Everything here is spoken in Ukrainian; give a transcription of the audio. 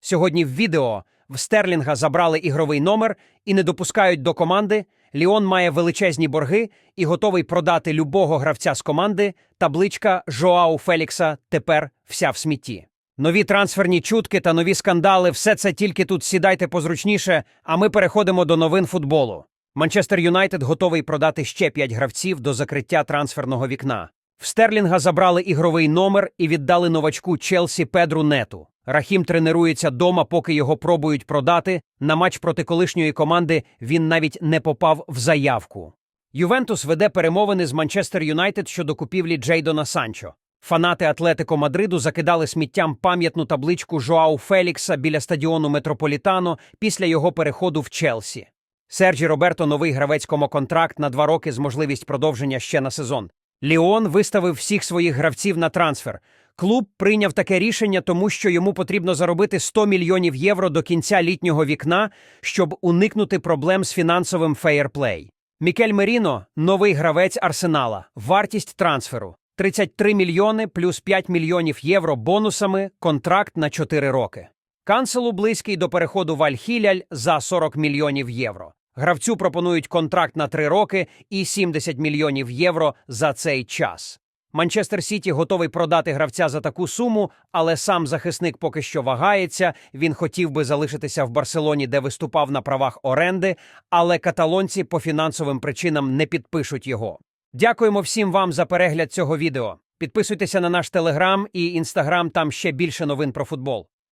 Сьогодні в відео в Стерлінга забрали ігровий номер і не допускають до команди. Ліон має величезні борги і готовий продати любого гравця з команди. Табличка Жоау Фелікса тепер вся в смітті. Нові трансферні чутки та нові скандали все це тільки тут сідайте позручніше, а ми переходимо до новин футболу. Манчестер Юнайтед готовий продати ще п'ять гравців до закриття трансферного вікна. В Стерлінга забрали ігровий номер і віддали новачку Челсі Педру Нету. Рахім тренується дома, поки його пробують продати. На матч проти колишньої команди він навіть не попав в заявку. Ювентус веде перемовини з Манчестер Юнайтед щодо купівлі Джейдона Санчо. Фанати Атлетико Мадриду закидали сміттям пам'ятну табличку Жоау Фелікса біля стадіону Метрополітано після його переходу в Челсі. Серджі Роберто новий гравецькому контракт на два роки з можливість продовження ще на сезон. Ліон виставив всіх своїх гравців на трансфер. Клуб прийняв таке рішення, тому що йому потрібно заробити 100 мільйонів євро до кінця літнього вікна, щоб уникнути проблем з фінансовим феєрплей. Мікель Меріно новий гравець Арсенала. Вартість трансферу 33 мільйони плюс 5 мільйонів євро бонусами, контракт на 4 роки. Канцелу близький до переходу в Аль-Хіляль за 40 мільйонів євро. Гравцю пропонують контракт на 3 роки і 70 мільйонів євро за цей час. Манчестер Сіті готовий продати гравця за таку суму, але сам захисник поки що вагається. Він хотів би залишитися в Барселоні, де виступав на правах оренди, але каталонці по фінансовим причинам не підпишуть його. Дякуємо всім вам за перегляд цього відео. Підписуйтеся на наш телеграм і інстаграм, там ще більше новин про футбол.